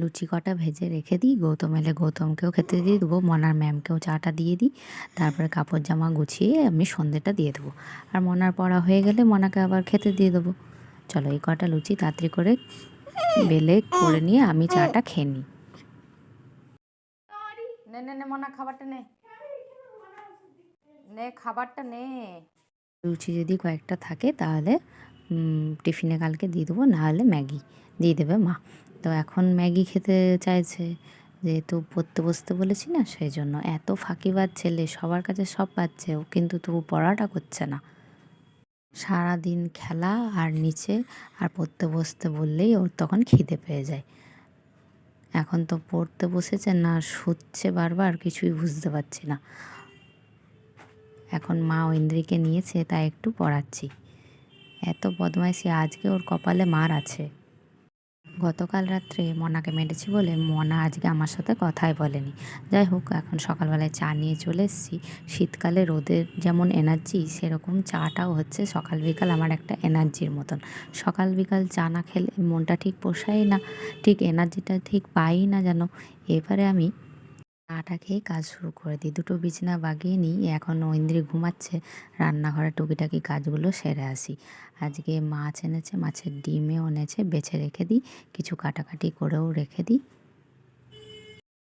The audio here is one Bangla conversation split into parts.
লুচি কটা ভেজে রেখে দিই গৌতম এলে গৌতমকেও খেতে দিয়ে দেবো মনার ম্যামকেও চাটা দিয়ে দিই তারপরে কাপড় জামা গুছিয়ে আমি সন্ধ্যেটা দিয়ে দেবো। আর মনার পড়া হয়ে গেলে মনাকে আবার খেতে দিয়ে দেবো। চলো এই কটা লুচি তাড়াতাড়ি করে বেলে করে নিয়ে আমি চাটা খেয়ে নিই। নে নে নে মনা খাবারটা নে। নে খাবারটা নে। লুচি যদি কয়েকটা থাকে তাহলে টিফিনে কালকে দিয়ে দেবো নাহলে ম্যাগি দিয়ে দেবে মা। তো এখন ম্যাগি খেতে চাইছে, যেহেতু পড়তে বসতে বলেছি না, সেই জন্য এত ফাঁকিবাজ ছেলে, সবার কাছে সব পাচ্ছে, ও কিন্তু তবু পড়াটা করছে না। সারাদিন খেলা আর নিচে আর পড়তে বসতে বললেই ওর তখন খিদে পেয়ে যায়। এখন তো পড়তে বসেছে না, শুচ্ছে বারবার, কিছুই বুঝতে পারছি না। এখন মা ঐন্দ্রিকে নিয়েছে, তাই একটু পড়াচ্ছি। এত বদমাইশি, আজকে ওর কপালে মার আছে। গতকাল রাত্রে মনাকে মেরেছি বলে মনা আজকে আমার সাথে কথাই বলেনি। যাই হোক, এখন সকালবেলায় চা নিয়ে চলে এসেছি। শীতকালে রোদের যেমন এনার্জি সেরকম চাটাও হচ্ছে। সকাল বিকাল আমার একটা এনার্জির মতন। সকাল বিকাল চা না খেলে মনটা ঠিক পোষায় না, ঠিক এনার্জিটা ঠিক পাই না যেন। এবারে আমি চাটা খেয়ে কাজ শুরু করে দিই। দুটো বিছানা বাগিয়ে নিই। এখন ঐন্দ্রি ঘুমাচ্ছে। রান্নাঘরে টুকিটাকি কাজগুলো সেরে আসি। আজকে মাছ এনেছে, মাছের ডিমেও এনেছে, বেছে রেখে দিই। কিছু কাটাকাটি করেও রেখে দিই।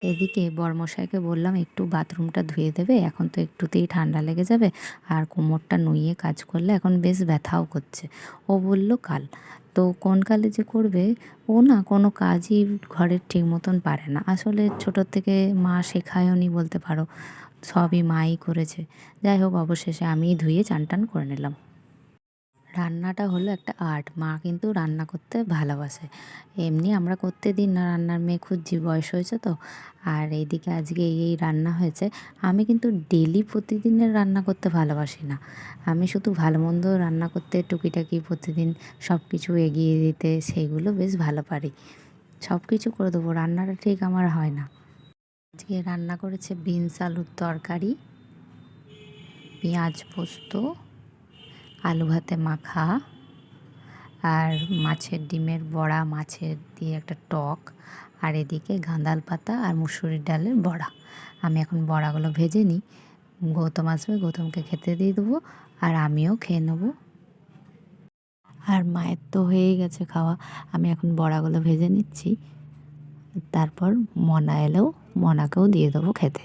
এদিকে বরমশাইকে বললাম, একটু বাথরুমটা ধুয়ে দেবে, এখন তো একটুতেই ঠান্ডা লেগে যাবে, আর কোমরটা নুইয়ে কাজ করলে এখন বেশ ব্যথাও করছে। ও বলল, কাল। তো কোন কালে যে করবে, ও না কোনো কাজই ঘরের ঠিক মতন পারে না। আসলে ছোটোর থেকে মা শেখায়ওনি বলতে পারো, সবই মাই করেছে। যাই হোক, অবশেষে আমিই ধুয়ে চান টান করে নিলাম। রান্নাটা হলো একটা আর্ট। মা কিন্তু রান্না করতে ভালোবাসে। এমনি আমরা করতে দিন না, রান্নার মেয়ে খুঁজছি, বয়স হয়েছে তো। আর এইদিকে আজকে এই রান্না হয়েছে। আমি কিন্তু ডেলি প্রতিদিনের রান্না করতে ভালোবাসি না। আমি শুধু ভালো মন্দ রান্না করতে টুকিটাকি প্রতিদিন সব কিছু এগিয়ে দিতে সেইগুলো বেশ ভালো পারি। সব কিছু করে দেবো, রান্নাটা ঠিক আমার হয় না। আজকে রান্না করেছে বিনস আলুর তরকারি, পেঁয়াজ পোস্ত আলু ভাতে মাখা আর মাছের ডিমের বড়া, মাছের দিয়ে একটা টক আর এদিকে গাঁদাল পাতা আর মুসুরির ডালের বড়া। আমি এখন বড়াগুলো ভেজে নিই। গৌতম আসবে, গৌতমকে খেতে দিয়ে দেবো আর আমিও খেয়ে নেব। আর মায়ের তো হয়েই গেছে খাওয়া। আমি এখন বড়াগুলো ভেজে নিচ্ছি। তারপর মনা এলেও মনাকেও দিয়ে দেবো খেতে।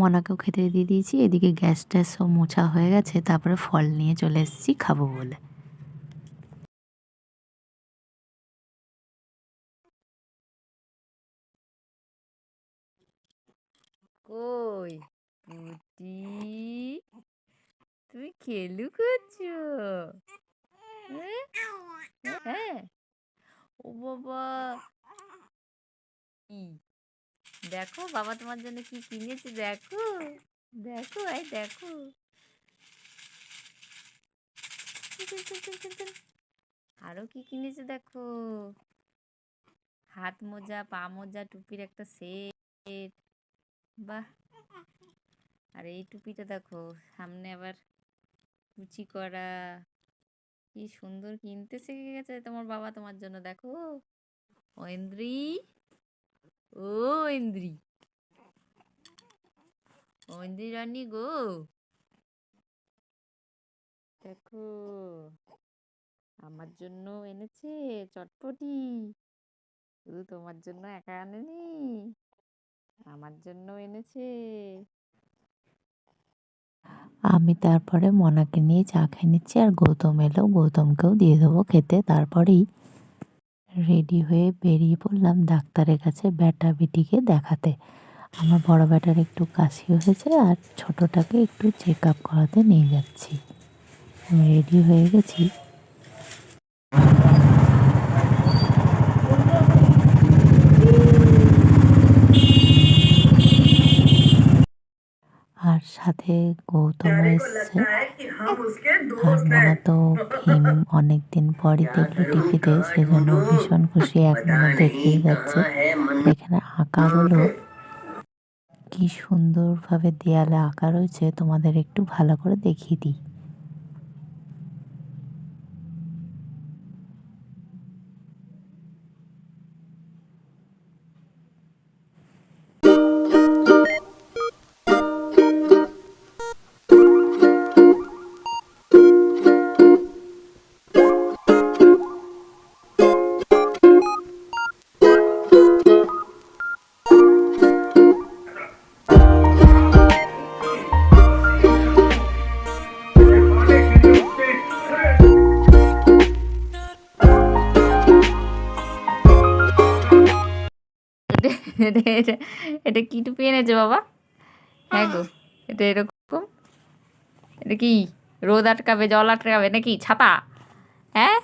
মনাকেও খেতে দিয়ে দিয়েছি। এদিকে গ্যাস ট্যাস সব মোছা হয়ে গেছে, তারপরে ফল নিয়ে চলে এসেছি খাব বলে। কই? পুটি তুমি খেলু করছ? হ্যাঁ? হ্যাঁ? ও বাবা কি দেখো বাবা তোমার জন্য কি কিনেছে, দেখো। দেখো, এই দেখো। আরও কি কিনেছে দেখো? হাত মোজা, পা মোজা, টুপির একটা সেট। বাহ। আর এই টুপিটা দেখো, সামনে আবার কুচি করা। কি সুন্দর কিনতে শিখে গেছে তোমার বাবা তোমার জন্য, দেখো। ঐন্দ্রি। ও ঐন্দ্রি ঐন্দ্রি রানী গো। দেখো, আমার জন্য এনেছে চটপটি। শুধু তোমার জন্য একা আনেনি, আমার জন্য এনেছে। আমি তারপরে মনাকে নিয়ে চা খেয়ে নিচ্ছি আর গৌতম এলো। গৌতমকেও দিয়ে দেবো খেতে, তারপরেই রেডি হয়ে বেরিয়ে পড়লাম ডাক্তারের কাছে ব্যাটা বেটিকে দেখাতে। আমার বড় ব্যাটার একটু কাশি হয়েছে আর ছোটোটাকে একটু চেক আপ করাতে নিয়ে যাচ্ছি। আমি রেডি হয়ে গেছি। সাথে গৌতম এসছে তো ভীম অনেকদিন পরই দেখল টিভিতে সেজন্য ভীষণ খুশি এখনও দেখিয়ে যাচ্ছে। এখানে আঁকাগুলো কি সুন্দরভাবে দেয়ালে আঁকা রয়েছে, তোমাদের একটু ভালো করে দেখিয়ে দিই। এটা কি টুপি এনেছে বাবা? হ্যাঁ গো, এটা এরকম। এটা কি রোদ আটকাবে, জল আটকাবে, নাকি ছাতা? হ্যাঁ?